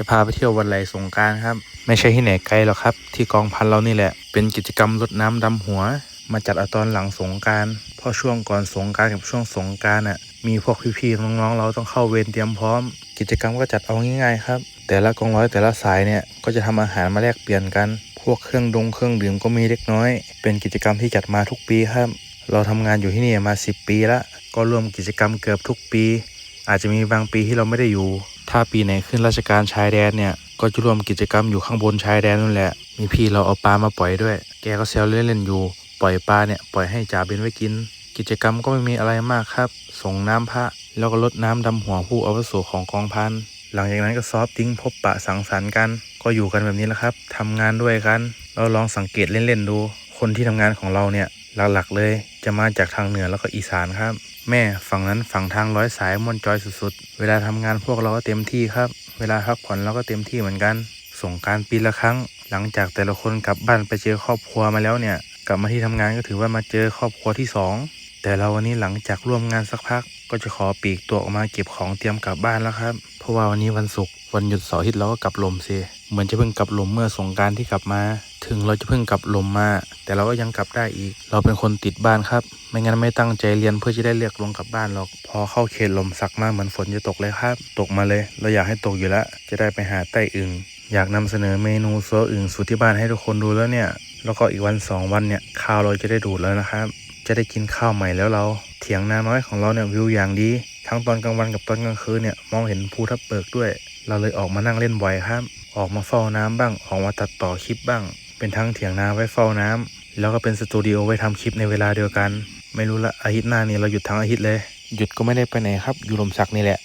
จะพาไปเที่ยววันไหลสงการครับ ไม่ใช่ที่ไหนไกลหรอกครับ ที่กองพันเรานี่แหละ เป็นกิจกรรมรดน้ำดำหัว มาจัดเอาตอนหลังสงการเพราะช่วงก่อนสงการกับช่วงสงการอะมีพวกพี่ๆน้องๆเราต้องเข้าเวรเตรียมพร้อม กิจกรรมก็จัดเอาง่ายๆครับ แต่ละกองร้อยแต่ละสายเนี่ยก็จะทำอาหารมาแลกเปลี่ยนกัน พวกเครื่องดงเครื่องดื่มก็มีเล็กน้อย เป็นกิจกรรมที่จัดมาทุกปีครับ เราทำงานอยู่ที่นี่มา 10 ปีละก็ร่วมกิจกรรมเกือบทุกปี อาจจะมีบางปีที่เราไม่ได้อยู่ ถ้าปีไหนขึ้นราชการชายแดนเนี่ย ก็จะร่วมกิจกรรมอยู่ข้างบนชายแดนนั่นแหละ มีพี่เราเอาปลามาปล่อยด้วย แกก็แซวเล่นๆอยู่ ปล่อยปลาเนี่ยปล่อยให้จ่าเบนไว้กิน กิจกรรมก็ไม่มีอะไรมากครับ ส่งน้ำพระ แล้วก็ลดน้ำดำหัวผู้อาวุโสของกองพัน หลังจากนั้นก็ซอฟติ้งพบปะสังสรรค์กัน ก็อยู่กันแบบนี้แหละครับทำงานด้วยกัน เราลองสังเกตเล่นๆดู คนที่ทำงานของเราเนี่ย หลักๆเลยจะมาจากทางเหนือแล้วก็อีสานครับ แม่ฝั่งนั้นฝั่งทางร้อยสายม่วนจอยสุดๆ เวลาทำงานพวกเราก็เต็มที่ครับ เวลาพักผ่อนเราก็เต็มที่เหมือนกัน ส่งการปีละครั้ง หลังจากแต่ละคนกลับบ้านไปเจอครอบครัวมาแล้วเนี่ย กลับมาที่ทำงานก็ถือว่ามาเจอครอบครัวที่สองแต่เราวันนี้หลังจากร่วมงานสักพัก ก็จะขอปีกตัวออกมาเก็บของเตรียมกลับบ้านแล้วครับ เพราะว่าวันนี้วันศุกร์วันหยุดเสาร์อาทิตย์เราก็กลับลมสิเหมือนจะเพิ่งกลับลมเมื่อสงการที่กลับมา ถึงเราจะเพิ่งกลับลมมา แต่เราก็ยังกลับได้อีก เราเป็นคนติดบ้านครับ ไม่งั้นไม่ตั้งใจเรียนเพื่อจะได้เรียกลงกลับบ้านหรอก พอเข้าเขตลมสักมาเหมือนฝนจะตกเลยครับ ตกมาเลย เราอยากให้ตกอยู่แล้วจะได้ไปหาใต้อึงอยากนำเสนอเมนูโซอึ่งสูตรที่บ้านให้ทุกคนดูแล้วเนี่ย แล้วก็อีกวันสองวันเนี่ยข้าวเราจะได้ดูดแล้วนะครับ จะได้กินข้าวใหม่แล้วเรา เถียงนาน้อยของเราเนี่ยวิวอย่างดี ทั้งตอนกลางวันกับตอนกลางคืนเนี่ยมองเห็นภูทับเบิกด้วย เราเลยออกมานั่งเล่นบ่อยครับ ออกมาเฝ้าน้ำบ้าง ออกมาตัดต่อคลิปบ้าง เป็นทั้งเถียงนาไว้เฝ้าน้ำแล้วก็เป็นสตูดิโอไว้ทำคลิปในเวลาเดียวกัน ไม่รู้ละอาทิตย์หน้านี่เราหยุดทั้งอาทิตย์เลย หยุดก็ไม่ได้ไปไหนครับ อยู่ลมสักนี่แหละ